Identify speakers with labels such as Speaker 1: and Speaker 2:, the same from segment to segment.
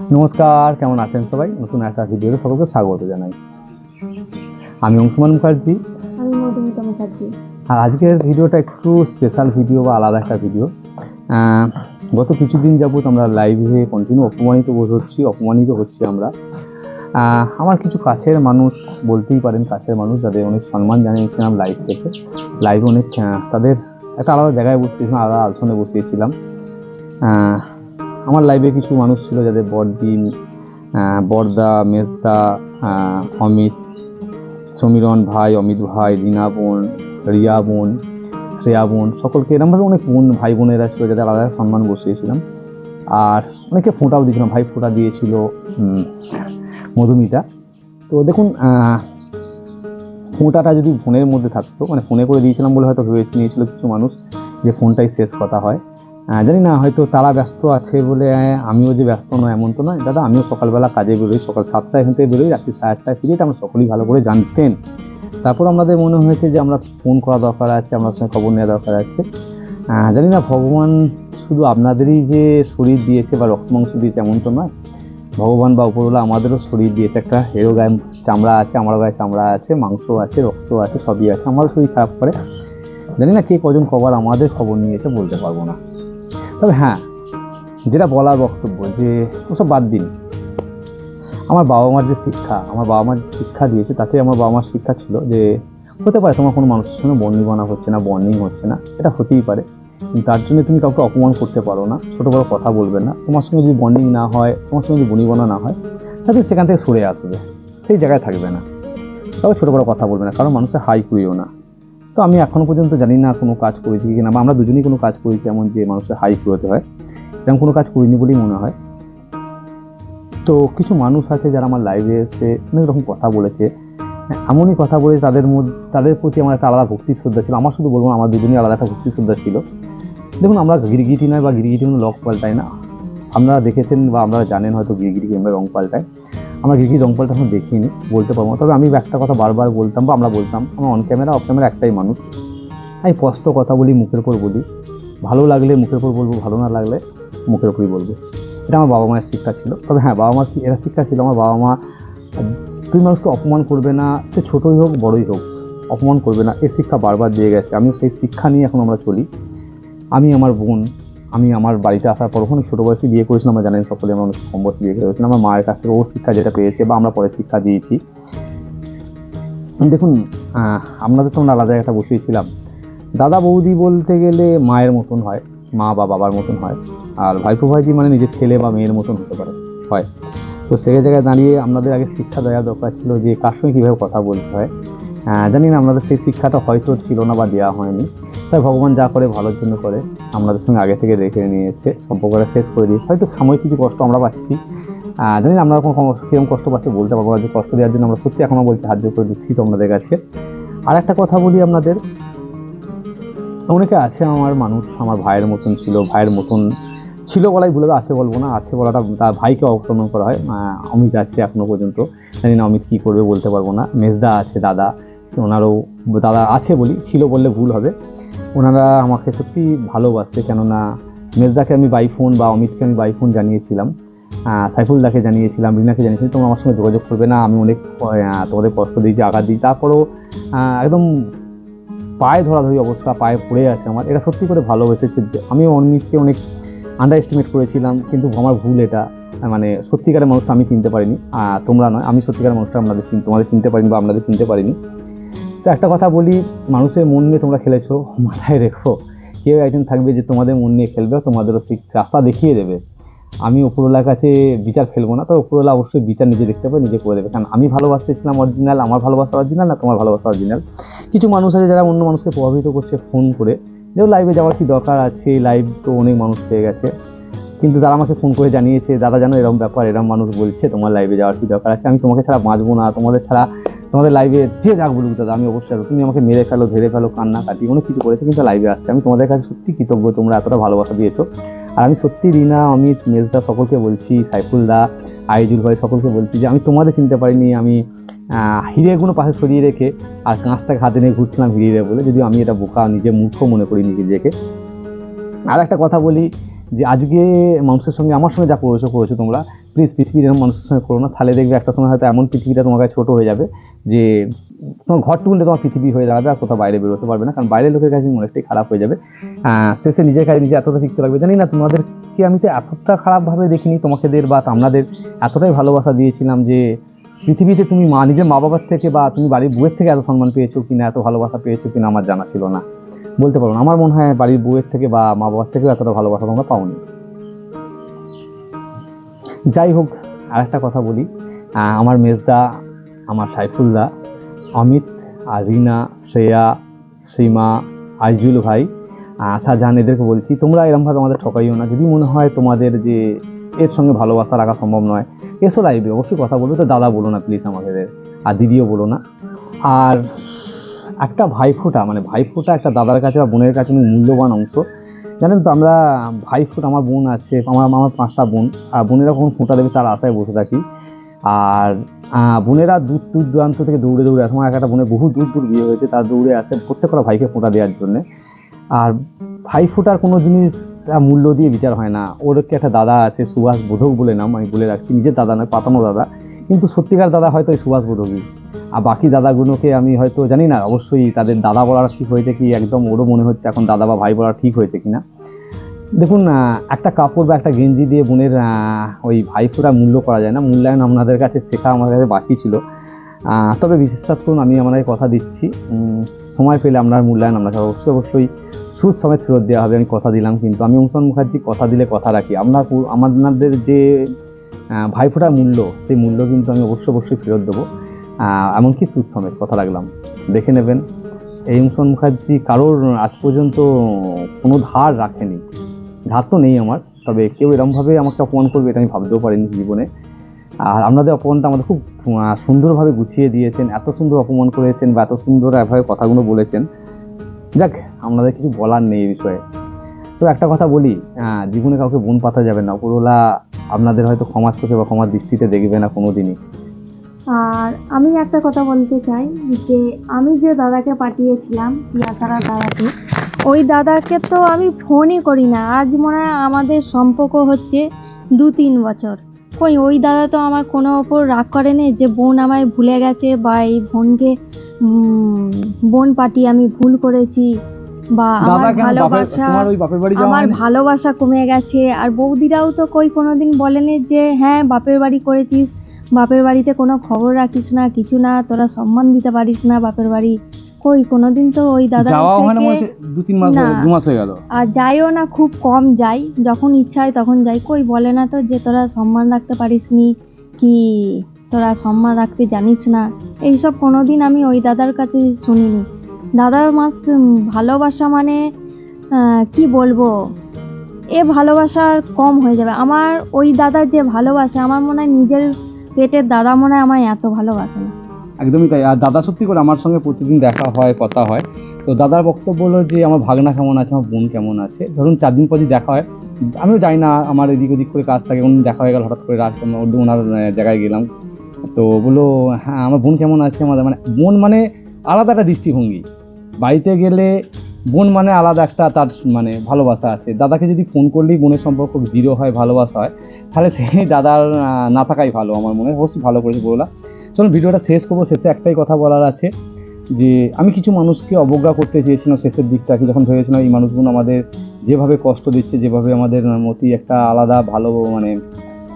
Speaker 1: নমস্কার কেমন আছেন সবাই? নতুন একটা ভিডিওতে সকলকে স্বাগত জানাই। আমি অংশুমান মুখার্জি।
Speaker 2: আমি মধুমিতা মুখার্জি।
Speaker 1: আর আজকের ভিডিওটা একটু স্পেশাল ভিডিও বা আলাদা একটা ভিডিও গত কিছুদিন যাবত আমরা লাইভে কন্টিনিউ অপমানিত বোধ হচ্ছি অপমানিত হচ্ছি আমরা। আমার কিছু কাছের মানুষ বলতেই পারেন কাছের মানুষ যাদের অনেক সম্মান জানিয়েছিলাম লাইভ থেকে। লাইভে অনেক তাদের একটা আলাদা জায়গায় বসিয়েছিলাম আলাদা আসনে বসিয়েছিলাম। আমার লাইফে কিছু মানুষ ছিল যাদের বড়দিন বড়দা, মেজদা অমিত, সমীরণ ভাই, অমিত ভাই, রিনা বোন, রিয়া বোন, শ্রেয়া বোন, সকলকে এরমভাবে অনেক বোন, ভাই বোনেরা ছিল যাদের আলাদা সম্মান বসিয়েছিলাম। আর অনেকে ফোঁটাও দিয়েছিলাম, ভাই ফোঁটা দিয়েছিল মধুমিতা। তো দেখুন ফোঁটাটা যদি ফোনের মধ্যে থাকতো মানে ফোনে করে দিয়েছিলাম বলে হয়তো ভেবেছে নিয়েছিল কিছু মানুষ যে ফোনটাই শেষ কথা হয়। জানি না, হয়তো তারা ব্যস্ত আছে বলে আমিও যে ব্যস্ত নয়, এমন তো নয়। দাদা, আমিও সকালবেলা কাজে বেরোই, সকাল সাতটায় এখান থেকে বেরোই, রাত্রি সাড়ে আটটায় ফিরি, এটা আমরা সকলেই ভালো করে জানতেন। তারপর আমাদের মনে হয়েছে যে আমরা ফোন করা দরকার আছে আপনার সঙ্গে খবর নেওয়া দরকার আছে। জানি না, ভগবান শুধু আপনাদেরই যে শরীর দিয়েছে বা রক্ত মাংস দিয়েছে, এমন তো নয়। ভগবান বা উপরওয়ালা আমাদেরও শরীর দিয়েছে, একটা হেরো গায়ে চামড়া আছে, আমার গায়ে চামড়া আছে মাংস আছে, রক্ত আছে, সবই আছে, আমারও শরীর খারাপ করে। জানি না কে কজন খবর আমাদের খবর নিয়েছে, বলতে পারব না। তবে হ্যাঁ যেটা বলার বক্তব্য যে ওসব বাদ দিন। আমার বাবা মার যে শিক্ষা, আমার বাবা মার যে শিক্ষা দিয়েছে, তাতে আমার বাবা মার শিক্ষা ছিল যে হতে পারে তোমার কোনো মানুষের সঙ্গে বন্ডিং বানা হচ্ছে না বন্ডিং হচ্ছে না, এটা হতেই পারে। তার জন্য তুমি কাউকে অপমান করতে পারো না, ছোটো বড়ো কথা বলবে না। তোমার সঙ্গে যদি বন্ডিং না হয়, তোমার সঙ্গে যদি বনিবনা না হয়, তাহলে সেখান থেকে সরে আসবে, সেই জায়গায় থাকবে না। তবে ছোটো বড়ো কথা বলবে না, কারণ মানুষের হাই কুইও না। তো আমি এখনও পর্যন্ত জানি না কোনো কাজ করেছি কি না বা আমরা দুজনেই কোনো কাজ করেছি এমন যে মানুষের হাই কুড়োতে হয় এরকম কোনো কাজ করিনি বলেই মনে হয়। তো কিছু মানুষ আছে যারা আমার লাইভে এসে অনেক রকম কথা বলেছে। এমনই কথা বলে তাদের মধ্যে, তাদের প্রতি আমার একটা আলাদা ভক্তি শ্রদ্ধা ছিল। আমার শুধু বলব আমার দুজনই আলাদা একটা ভক্তি শ্রদ্ধা ছিল। দেখুন, আমরা গিরগিটি নয় বা গিরগিটি কোনো লক পাল্টাই না। আপনারা দেখেছেন বা আপনারা জানেন হয়তো গিরগিটি আমরা রং পাল্টায় আমরা গিরগিটি রং পাল্টা এখন দেখিনি বলতে পারব তবে আমি একটা কথা বারবার বলতাম বা আমরা বলতাম, আমার অন ক্যামেরা অফ ক্যামেরা একটাই মানুষ। আমি স্পষ্ট কথা বলি, মুখের উপর বলি। ভালো লাগলে মুখের উপর বলব, ভালো না লাগলে মুখের উপরই বলব। এটা আমার বাবা মায়ের শিক্ষা ছিল। তবে হ্যাঁ বাবা মার কি, এরা শিক্ষা ছিল আমার বাবা মা তুই মানুষকে অপমান করবে না, সে ছোটোই হোক, বড়ই হোক, অপমান করবে না। এই শিক্ষা বারবার দিয়ে গেছে। আমিও সেই শিক্ষা নিয়ে এখন আমরা চলি। আমি আমার বোন আমি আমার বাড়িতে আসার পর ওখানে ছোটো বয়সে বিয়ে করেছিলাম, আমরা জানেন সকলে আমরা অনেক কম বয়সে বিয়ে করেছিলাম আমার মায়ের কাছ থেকে ও শিক্ষা যেটা পেয়েছে বা আমরা পরে শিক্ষা দিয়েছি। দেখুন আপনাদের তো আমরা আলাদা একটা বসিয়েছিলাম দাদা বৌদি বলতে গেলে মায়ের মতন হয়, মা বা বাবার মতন হয়, আর ভাইপো ভাইজি মানে নিজের ছেলে বা মেয়ের মতন হতে পারে, হয়। তো সেই জায়গায় দাঁড়িয়ে আপনাদের আগে শিক্ষা দেওয়া দরকার ছিল যে কার সঙ্গে কীভাবে কথা বলতে হয়। জানি না আপনাদের সেই শিক্ষাটা হয়তো ছিল না বা দেওয়া হয়নি। তাই ভগবান যা করে, ভালোর জন্য করে, আমাদের সঙ্গে আগে থেকে রেখে নিয়েছে, সম্পর্কটা শেষ করে দিয়েছে। হয়তো সাময়িক কিছু কষ্ট আমরা পাচ্ছি। জানি না, আমরা কোনো কীরকম কষ্ট পাচ্ছি বলতে পারব না, যে কষ্ট দেওয়ার জন্য আমরা সত্যি এখনও বলছি, হাত করে দুঃখিত আপনাদের কাছে। আর একটা কথা বলি আপনাদের। অনেকে আছে আমার মানুষ, আমার ভাইয়ের মতন ছিল, ভাইয়ের মতন ছিল বলাই ভুলে আছে বলব না, আছে বলাটা তার ভাইকে অবলম্বন করা হয়। অমিত আছে এখনও পর্যন্ত। জানি না অমিত কী করবে বলতে পারব না। মেজদা আছে, দাদা। ওনারও দাদা আছে বলি, ছিল বললে ভুল হবে। ওনারা আমাকে সত্যি ভালোবাসে, কেননা মেজদাকে আমি বাই ফোন বা অমিতকে আমি বাই ফোন জানিয়েছিলাম। সাইফুলদাকে জানিয়েছিলাম, রিনাকে জানিয়েছিলাম, তোমরা আমার সঙ্গে যোগাযোগ করবে না, আমি অনেক তোমাদের কষ্ট দিয়েছি আঘাত দিই। তারপরেও একদম পায়ে ধরাধরি অবস্থা, পায়ে পড়ে আছে আমার। এটা সত্যি করে ভালোবেসেছে যে আমি অমিতকে অনেক আন্ডার এস্টিমেট করেছিলাম, কিন্তু আমার ভুল এটা। মানে সত্যিকারের মানুষটা আমি চিনতে পারিনি। তোমরা নয়, আমি সত্যিকারের মানুষটা, আপনাদের তোমাদের চিনতে পারিনি বা আপনাদের চিনতে পারিনি। তো একটা কথা বলি, মানুষের মন নিয়ে তোমরা খেলেছো, মাথায় রেখো। কেউ একজন থাকবে যে তোমাদের মন নিয়ে খেলবে, তোমাদেরও সেই রাস্তা দেখিয়ে দেবে। আমি উপরওয়ালার কাছে বিচার ফেলব না, তো উপরওয়ালা অবশ্যই বিচার নিজে দেখতে পাবে নিজে করে দেবে। কারণ আমি ভালোবাসেছিলাম অরিজিনাল আমার ভালোবাসা অরিজিনাল না, তোমার ভালোবাসা অরিজিনাল কিছু মানুষ আছে যারা অন্য মানুষকে প্রভাবিত করছে ফোন করে। যে লাইভে যাওয়ার কি দরকার আছে লাইভ তো অনেক মানুষ পেয়ে গেছে। কিন্তু তারা আমাকে ফোন করে জানিয়েছে, দাদা জানো এরকম ব্যাপার এরকম মানুষ বলছে, তোমার লাইভে যাওয়ার কি দরকার আছে? আমি তোমাকে ছাড়া বাঁচবো না, তোমাদের ছাড়া তোমাদের লাইভে যে যাক বলুক দাদা, আমি অবশ্যই। তুমি আমাকে মেরে ফেলো ধরে ফেলো, কান্না কাটি অনেক কিছু করেছে, কিন্তু লাইভে আসছে আমি তোমাদের কাছে সত্যি কৃতজ্ঞ, তোমরা এতটা ভালোবাসা দিয়েছ আর আমি সত্যি রিনা অমিত মেজদা সকলকে বলছি, সাইফুল দা, আইজুল ভাই সকলকে বলছি যে আমি তোমাদের চিনতে পারিনি, আমি হিরেগুলো পাশে সরিয়ে রেখে আর কাঁচটাকে হাতে নিয়ে ঘুরছিলাম হিরে বলে, যদিও আমি এটা বোকা, নিজে মূর্খ মনে করি নিজেকে আর একটা কথা বলি যে আজকে মানুষের সঙ্গে আমার সঙ্গে যা করেছ করেছ তোমরা প্লিজ পৃথিবীর এরকম মানুষের সঙ্গে করো না। তাহলে দেখবে একটা সময় হয়তো এমন পৃথিবীটা তোমার কাছে ছোটো হয়ে যাবে যে তোমার ঘর টুকুনটা তোমার পৃথিবী হয়ে দাঁড়াবে আর কোথাও বাইরে বেরোতে পারবে না। কারণ বাইরের লোকের কাছে অনেকটাই খারাপ হয়ে যাবে। শেষে নিজের কাছে নিজে এতটা শিখতে লাগবে। জানি না তোমাদেরকে আমি তো এতটা খারাপভাবে দেখিনি তোমাকেদের বা আপনাদের এতটাই ভালোবাসা দিয়েছিলাম যে পৃথিবীতে তুমি মা, নিজের মা বাবার থেকে বা তুমি বাড়ির বউয়ের থেকে এত সম্মান পেয়েছ কিনা, এত ভালোবাসা পেয়েছ কিনা আমার জানা ছিল না। বলতে পারো না। আমার মনে হয় বাড়ির বউয়ের থেকে বা মা বাবার থেকেও এতটা ভালোবাসা তোমরা পাওনি। যাই হোক আর একটা কথা বলি। আমার মেজদা, আমার সাইফুলদা অমিত, আর রিনা, শ্রেয়া, শ্রীমা, আইজুল ভাই শাহজাহান এদেরকে বলছি, তোমরা এরকমভাবে আমাদের ঠকাইও না। যদি মনে হয় তোমাদের যে এর সঙ্গে ভালোবাসা রাখা সম্ভব নয়, এসো লাইভে অবশ্যই কথা বলবে। তো দাদা বলো না প্লিজ আমাকে আর দিদিও বলো না। আর একটা ভাইফোঁটা মানে ভাইফোঁটা একটা দাদার কাছে বা বোনের কাছে মূল্যবান অংশ। জানেন তো, আমরা ভাইফোঁটা আমার বোন আছে, আমার আমার পাঁচটা বোন, আর বোনেরা কখন ফোঁটা দেবে তার আশায় বসে থাকি। আর বোনেরা দূর দূর দূরান্ত থেকে দৌড়ে দৌড়ে আসে। আমার একটা বোনের বহু দূর দূর বিয়ে হয়েছে, তার দৌড়ে আসে প্রত্যেকটা ভাইকে ফোঁটা দেওয়ার জন্যে। আর ভাই ফোঁটার কোনো জিনিস মূল্য দিয়ে বিচার হয় না। ওর একটা দাদা আছে, সুভাষ বোধক বলে নাম, আমি বলে রাখছি। নিজের দাদা নয়, পাতানো দাদা। কিন্তু সত্যিকার দাদা হয়তো ওই সুভাষ বোধকই। আর বাকি দাদাগুলোকে আমি হয়তো জানি না, অবশ্যই তাদের দাদা বলা ঠিক হয়েছে কি একদম ওরও মনে হচ্ছে এখন দাদা বা ভাই বলা ঠিক হয়েছে কিনা। দেখুন একটা কাপড় বা একটা গেঞ্জি দিয়ে বোনের ওই ভাইফোঁটা মূল্য করা যায় না, মূল্যায়ন আপনাদের কাছে শেখা আমার কাছে বাকি ছিল। তবে বিশ্বাস করুন, আমি আপনাকে কথা দিচ্ছি। সময় পেলে আপনার মূল্যায়ন আপনাকে অবশ্যই অবশ্যই সুদ সমেত ফেরত দেওয়া হবে, আমি কথা দিলাম কিন্তু আমি অংশন মুখার্জি, কথা দিলে কথা রাখি। আমরা আমাদের যে ভাইফোঁটার মূল্য, সেই মূল্য কিন্তু আমি অবশ্যই অবশ্যই ফেরত দেবো। এমনকি সুদ সমেত কথা রাখলাম। দেখে নেবেন, এই অংশন মুখার্জি কারোর আজ পর্যন্ত কোনো ধার রাখেনি। ধার তো নেই আমার, তবে কেউ এরমভাবে আমাকে অপমান করবে এটা আমি ভাবতেও পারিনি জীবনে। আর আপনাদের অপমানটা আমাদের খুব সুন্দরভাবে গুছিয়ে দিয়েছেন, এত সুন্দর অপমান করেছেন বা এত সুন্দর এভাবে কথাগুলো বলেছেন। যাক, আপনাদের কিছু বলার নেই এই বিষয়ে। তো একটা কথা বলি জীবনে কাউকে বোন পাতা যাবে না। ওপরওয়ালা আপনাদের হয়তো ক্ষমার চোখে বা ক্ষমার দৃষ্টিতে দেখবে না কোনো দিনই
Speaker 2: আর আমি একটা কথা বলতে চাই যে আমি যে দাদাকে পাঠিয়েছিলাম পিয়াসারা দাদাকে ওই দাদাকে তো আমি ফোনই করি না। আজ মনে হয় আমাদের সম্পর্ক হচ্ছে দু তিন বছর। কই ওই দাদা তো আমার কোনো ওপর রাগ করে করেনি যে বোন আমায় ভুলে গেছে বা এই বোনকে বোন পাঠিয়ে আমি ভুল করেছি বা আমার ভালোবাসা আমার ভালোবাসা কমে গেছে। আর বৌদিরাও তো কই কোনোদিন বলেনি যে হ্যাঁ বাপের বাড়ি করেছিস বাপের বাড়িতে কোনো খবর রাখিস না কিছু না তোরা সম্মান দিতে পারিস না বাপের বাড়ি। কই কোনোদিন তো ওই দাদা
Speaker 1: যাওয়া হয় না মনে দু তিন মাস। দু মাস হয়ে গেল।
Speaker 2: আর যাইও না খুব কম যাই। যখন ইচ্ছা হয় তখন যাই। কই বলে না তো যে তোরা সম্মান রাখতে পারিস নি কি তোরা সম্মান রাখতে জানিস না। এইসব কোনোদিন আমি ওই দাদার কাছে শুনিনি। দাদার মাস ভালোবাসা মানে কি বলব? এ ভালোবাসা আর কম হয়ে যাবে। আমার ওই দাদার যে ভালোবাসে আমার মনে হয় নিজের পেটের দাদা মনে আমায় এত ভালোবাসে না।
Speaker 1: একদমই তাই। আর দাদা সত্যি করে আমার সঙ্গে প্রতিদিন দেখা হয়, কথা হয়। তো দাদার বক্তব্য হলো যে, আমার ভাগনা কেমন আছে? আমার বোন কেমন আছে? ধরুন চার দিন পর যদি দেখা হয়। আমিও যাই না, আমার এদিক ওদিক করে কাজ থাকে। উনি দেখা হয়ে গেল, হঠাৎ করে রাত ওনার জায়গায় গেলাম। তো বলল হ্যাঁ আমার বোন কেমন আছে? আমাদের মানে বোন মানে আলাদা একটা দৃষ্টিভঙ্গি। বাড়িতে গেলে বোন মানে আলাদা একটা তার মানে ভালোবাসা আছে। দাদাকে যদি ফোন করলেই বোনের সম্পর্ক দৃঢ় হয়, ভালোবাসা হয়, তাহলে সেই দাদার না থাকাই ভালো আমার মনে হয়। অবশ্যই ভালো করেছে বলা চলুন ভিডিওটা শেষ করব। শেষে একটাই কথা বলার আছে যে, আমি কিছু মানুষকে অবজ্ঞা করতে চেয়েছিলাম শেষের দিকটাকে যখন ভেবেছিলাম এই মানুষগুলো আমাদের যেভাবে কষ্ট দিচ্ছে, যেভাবে আমাদের মতি একটা আলাদা ভালো মানে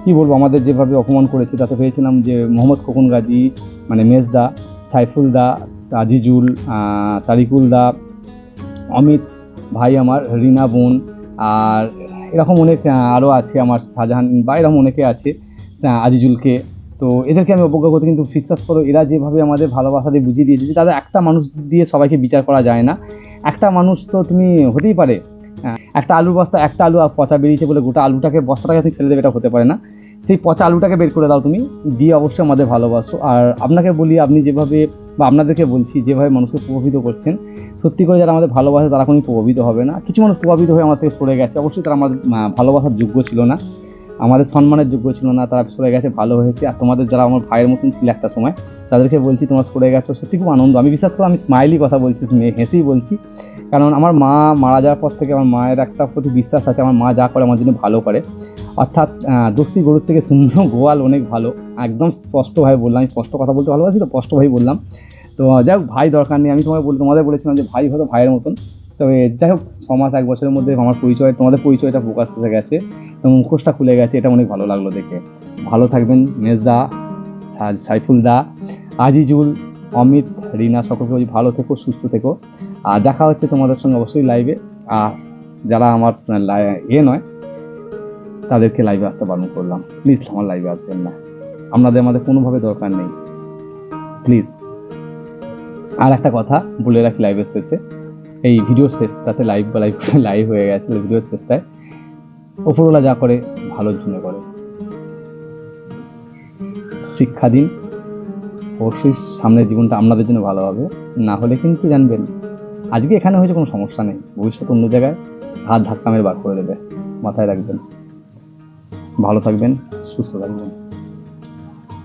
Speaker 1: কি বলব, আমাদের যেভাবে অপমান করেছে, তাতে ভেবেছিলাম যে মোহাম্মদ খোকন গাজী মানে মেজদা, সাইফুল দা, আজিজুল তারিকুল দা অমিত ভাই আমার, রিনা বোন, আর এরকম অনেক আরও আছে আমার শাহজাহান বা এরকম অনেকে আছে আজিজুলকে। তো এদেরকে আমি অবজ্ঞা করতে কিন্তু বিশ্বাস করো, এরা যেভাবে আমাদের ভালোবাসা দিয়ে বুঝিয়ে দিয়েছে যে তাদের একটা মানুষ দিয়ে সবাইকে বিচার করা যায় না। একটা মানুষ তো তুমি হতেই পারে একটা আলুর বস্তা, একটা আলু আর পচা বেরিয়েছে বলে গোটা আলুটাকে, বস্তাটাকে তুমি ফেলে দেবে, এটা হতে পারে না। সেই পচা আলুটাকে বের করে দাও তুমি, দিয়ে অবশ্যই আমাদের ভালোবাসো। আর আপনাকে বলি, আপনি যেভাবে বা আপনাদেরকে বলছি, যেভাবে মানুষকে প্রভাবিত করছেন, সত্যি করে যারা আমাদের ভালোবাসে তারা কোনো প্রভাবিত হবে না। কিছু মানুষ প্রভাবিত হয়ে আমার থেকে সরে গেছে। অবশ্যই তারা আমাদের ভালোবাসার যোগ্য ছিল না। আমাদের সম্মানের যোগ্য ছিল না। তারা সরে গেছে, ভালো হয়েছে। আর তোমাদের যারা আমার ভাইয়ের মতন ছিল একটা সময়, তাদেরকে বলছি তোমার সরে গেছো। সত্যি খুব আনন্দ। আমি বিশ্বাস করো, আমি স্মাইলি কথা বলছি হেসেই বলছি। কারণ আমার মা মারা যাওয়ার পর থেকে আমার মায়ের একটা প্রতি বিশ্বাস আছে, আমার মা যা করে আমার জন্য ভালো করে। অর্থাৎ দস্যি গরুর থেকে শূন্য গোয়াল অনেক ভালো। একদম স্পষ্টভাবে বললাম, আমি স্পষ্ট কথা বলতে ভালোবাসি তো, স্পষ্টভাবেই বললাম। তো যাই হোক, ভাই দরকার নেই, আমি তোমায় বলে, তোমাদের বলেছিলাম যে ভাই হয়তো ভাইয়ের মতন। তবে যাই হোক, ছ মাস, এক বছরের মধ্যে আমার পরিচয়, তোমাদের পরিচয়টা প্রকাশ এসে গেছে তো মুখোশটা খুলে গেছে, এটা অনেক ভালো লাগল দেখে। ভালো থাকবেন, মেজদা সাইফুল দা, আজিজুল অমিত, রিনা, সকলকে বলছি ভালো থেকো, সুস্থ থেকো। আর দেখা হচ্ছে তোমাদের সঙ্গে অবশ্যই লাইভে আর যারা আমার ইয়ে নয়, তাদেরকে লাইভে আসতে বারণ করলাম। প্লিজ আমার লাইভে আসবেন না। আপনাদের আমাদের কোনোভাবে দরকার নেই। প্লিজ আর একটা কথা বলে রাখি লাইভের শেষে। এই ভিডিওর শেষটাতে লাইভ বা লাইভ লাইভ হয়ে গেছে ভিডিওর শেষটায়। ওপরওয়ালা যা করে, ভালোর জন্য করে। শিক্ষা দিন। অবশ্যই সামনের জীবনটা আপনাদের জন্য ভালো হবে। না হলে কিন্তু জানবেন, আজকে এখানে হয়েছে কোনো সমস্যা নেই। ভবিষ্যৎ অন্য জায়গায় হাত ধাক্কা মেরে বার করে দেবে। মাথায় রাখবেন। ভালো থাকবেন, সুস্থ থাকবেন।